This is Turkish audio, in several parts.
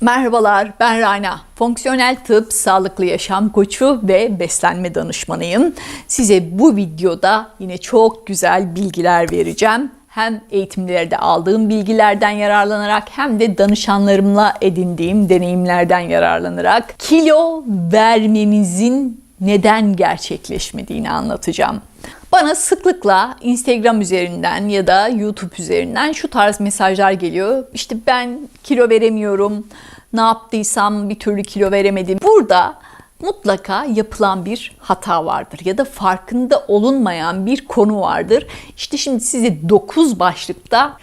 Merhabalar, ben Rana. Fonksiyonel tıp, sağlıklı yaşam koçu ve beslenme danışmanıyım. Size bu videoda yine çok güzel bilgiler vereceğim. Hem eğitimlerde aldığım bilgilerden yararlanarak hem de danışanlarımla edindiğim deneyimlerden yararlanarak kilo vermemizin neden gerçekleşmediğini anlatacağım. Bana sıklıkla Instagram üzerinden ya da YouTube üzerinden şu tarz mesajlar geliyor. İşte ben kilo veremiyorum. Ne yaptıysam bir türlü kilo veremedim. Burada mutlaka yapılan bir hata vardır ya da farkında olunmayan bir konu vardır. İşte şimdi size 9 başlıkta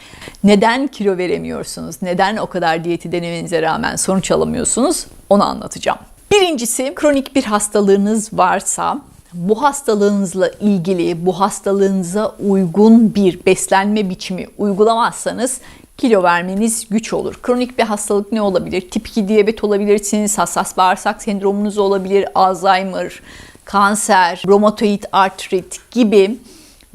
neden kilo veremiyorsunuz? Neden o kadar diyeti denemenize rağmen sonuç alamıyorsunuz? Onu anlatacağım. Birincisi kronik bir hastalığınız varsa bu hastalığınızla ilgili, bu hastalığınıza uygun bir beslenme biçimi uygulamazsanız kilo vermeniz güç olur. Kronik bir hastalık ne olabilir? Tip 2 diyabet olabilirsiniz, hassas bağırsak sendromunuz olabilir, Alzheimer, kanser, romatoid artrit gibi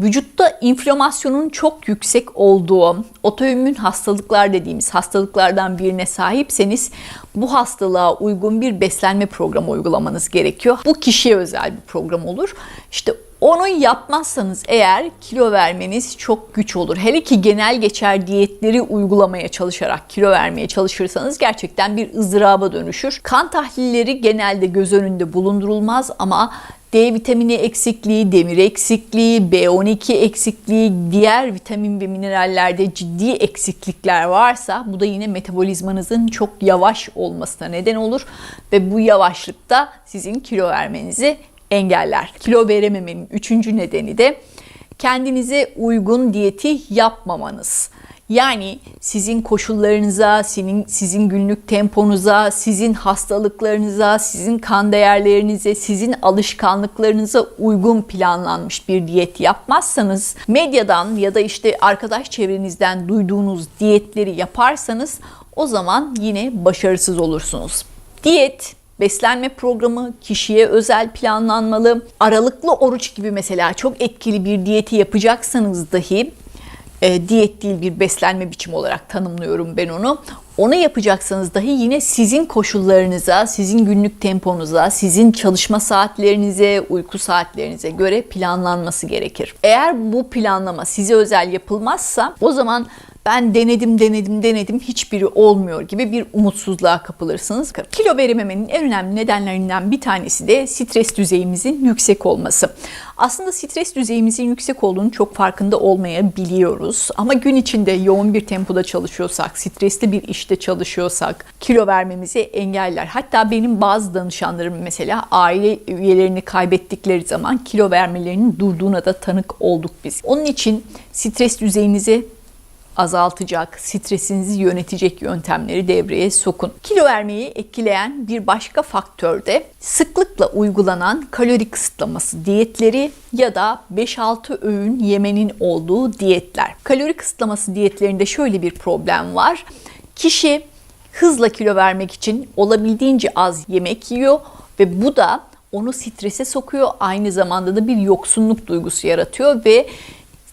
vücutta inflamasyonun çok yüksek olduğu otoimmün hastalıklar dediğimiz hastalıklardan birine sahipseniz bu hastalığa uygun bir beslenme programı uygulamanız gerekiyor. Bu kişiye özel bir program olur. İşte onu yapmazsanız eğer kilo vermeniz çok güç olur. Hele ki genel geçer diyetleri uygulamaya çalışarak kilo vermeye çalışırsanız gerçekten bir ızdıraba dönüşür. Kan tahlilleri genelde göz önünde bulundurulmaz ama D vitamini eksikliği, demir eksikliği, B12 eksikliği, diğer vitamin ve minerallerde ciddi eksiklikler varsa bu da yine metabolizmanızın çok yavaş olmasına neden olur ve bu yavaşlıkta sizin kilo vermenizi engeller. Kilo verememenin üçüncü nedeni de kendinize uygun diyeti yapmamanız. Yani sizin koşullarınıza, sizin, sizin günlük temponuza, sizin hastalıklarınıza, sizin kan değerlerinize, sizin alışkanlıklarınıza uygun planlanmış bir diyet yapmazsanız, medyadan ya da işte arkadaş çevrenizden duyduğunuz diyetleri yaparsanız o zaman yine başarısız olursunuz. Diyet Beslenme programı kişiye özel planlanmalı. Aralıklı oruç gibi mesela çok etkili bir diyeti yapacaksanız dahi e, diyet değil bir beslenme biçimi olarak tanımlıyorum ben onu. Onu yapacaksanız dahi yine sizin koşullarınıza, sizin günlük temponuza, sizin çalışma saatlerinize, uyku saatlerinize göre planlanması gerekir. Eğer bu planlama size özel yapılmazsa o zaman ben denedim denedim denedim hiçbiri olmuyor gibi bir umutsuzluğa kapılırsınız. Kilo verememenin en önemli nedenlerinden bir tanesi de stres düzeyimizin yüksek olması. Aslında stres düzeyimizin yüksek olduğunu çok farkında olmayabiliyoruz. Ama gün içinde yoğun bir tempoda çalışıyorsak, stresli bir işte çalışıyorsak kilo vermemizi engeller. Hatta benim bazı danışanlarım mesela aile üyelerini kaybettikleri zaman kilo vermelerinin durduğuna da tanık olduk biz. Onun için stres düzeyinizi azaltacak, stresinizi yönetecek yöntemleri devreye sokun. Kilo vermeyi etkileyen bir başka faktör de sıklıkla uygulanan kalori kısıtlaması diyetleri ya da 5-6 öğün yemenin olduğu diyetler. Kalori kısıtlaması diyetlerinde şöyle bir problem var. Kişi hızla kilo vermek için olabildiğince az yemek yiyor ve bu da onu strese sokuyor. Aynı zamanda da bir yoksunluk duygusu yaratıyor ve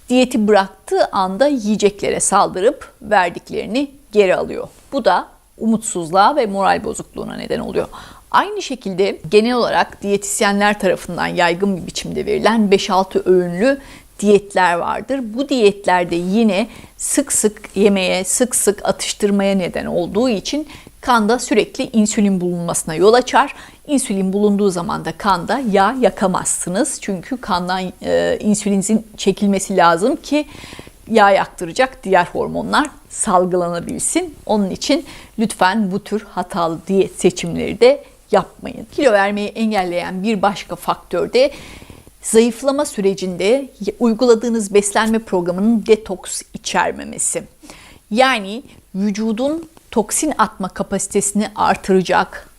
diyeti bıraktığı anda yiyeceklere saldırıp verdiklerini geri alıyor. Bu da umutsuzluğa ve moral bozukluğuna neden oluyor. Aynı şekilde genel olarak diyetisyenler tarafından yaygın bir biçimde verilen 5-6 öğünlü diyetler vardır. Bu diyetlerde yine sık sık yemeye, sık sık atıştırmaya neden olduğu için kanda sürekli insülin bulunmasına yol açar. İnsülin bulunduğu zaman da kanda yağ yakamazsınız. Çünkü kandan e, insülinizin çekilmesi lazım ki yağ yaktıracak diğer hormonlar salgılanabilsin. Onun için lütfen bu tür hatalı diyet seçimleri de yapmayın. Kilo vermeyi engelleyen bir başka faktör de zayıflama sürecinde uyguladığınız beslenme programının detoks içermemesi. Yani vücudun toksin atma kapasitesini artıracak,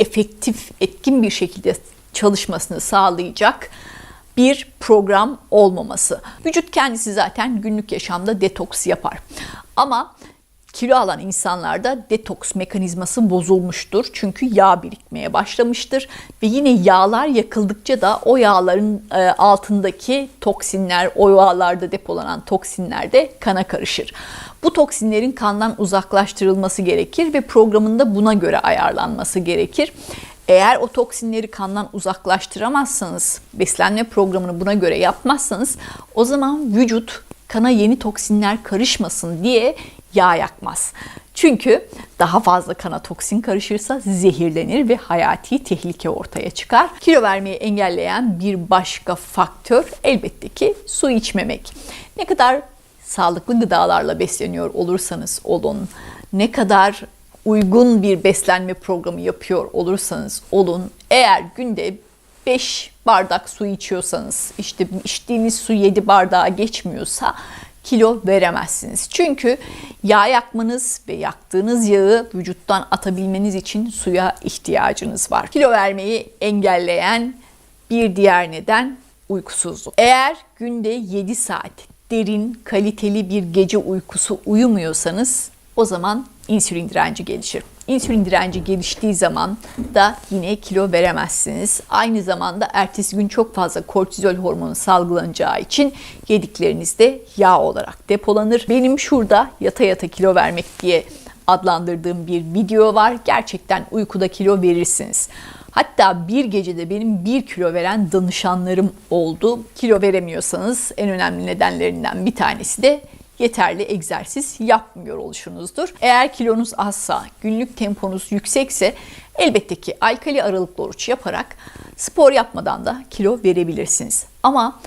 efektif, etkin bir şekilde çalışmasını sağlayacak bir program olmaması. Vücut kendisi zaten günlük yaşamda detoks yapar. Ama Kilo alan insanlarda detoks mekanizması bozulmuştur. Çünkü yağ birikmeye başlamıştır ve yine yağlar yakıldıkça da o yağların e, altındaki toksinler, o yağlarda depolanan toksinler de kana karışır. Bu toksinlerin kandan uzaklaştırılması gerekir ve programında buna göre ayarlanması gerekir. Eğer o toksinleri kandan uzaklaştıramazsanız, beslenme programını buna göre yapmazsanız o zaman vücut kana yeni toksinler karışmasın diye yağ yakmaz. Çünkü daha fazla kana toksin karışırsa zehirlenir ve hayati tehlike ortaya çıkar. Kilo vermeyi engelleyen bir başka faktör elbette ki su içmemek. Ne kadar sağlıklı gıdalarla besleniyor olursanız olun, ne kadar uygun bir beslenme programı yapıyor olursanız olun, eğer günde 5 bardak su içiyorsanız, işte içtiğiniz su 7 bardağa geçmiyorsa kilo veremezsiniz. Çünkü yağ yakmanız ve yaktığınız yağı vücuttan atabilmeniz için suya ihtiyacınız var. Kilo vermeyi engelleyen bir diğer neden uykusuzluk. Eğer günde 7 saat derin, kaliteli bir gece uykusu uyumuyorsanız o zaman insülin direnci gelişir. İnsülin direnci geliştiği zaman da yine kilo veremezsiniz. Aynı zamanda ertesi gün çok fazla kortizol hormonu salgılanacağı için yediklerinizde yağ olarak depolanır. Benim şurada yata yata kilo vermek diye adlandırdığım bir video var. Gerçekten uykuda kilo verirsiniz. Hatta bir gecede benim bir kilo veren danışanlarım oldu. Kilo veremiyorsanız en önemli nedenlerinden bir tanesi de yeterli egzersiz yapmıyor oluşunuzdur. Eğer kilonuz azsa, günlük temponuz yüksekse elbette ki alkali aralıklı oruç yaparak spor yapmadan da kilo verebilirsiniz. Ama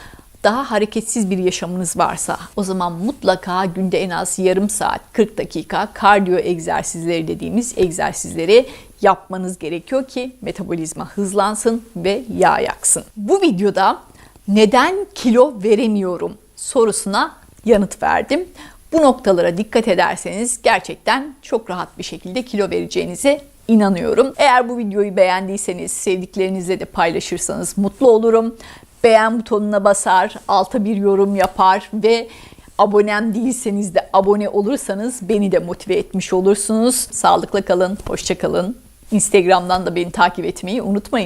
daha hareketsiz bir yaşamınız varsa o zaman mutlaka günde en az yarım saat 40 dakika kardiyo egzersizleri dediğimiz egzersizleri yapmanız gerekiyor ki metabolizma hızlansın ve yağ yaksın. Bu videoda neden kilo veremiyorum sorusuna yanıt verdim. Bu noktalara dikkat ederseniz gerçekten çok rahat bir şekilde kilo vereceğinize inanıyorum. Eğer bu videoyu beğendiyseniz sevdiklerinizle de paylaşırsanız mutlu olurum. Beğen butonuna basar, alta bir yorum yapar ve abonem değilseniz de abone olursanız beni de motive etmiş olursunuz. Sağlıkla kalın, hoşça kalın. Instagram'dan da beni takip etmeyi unutmayın.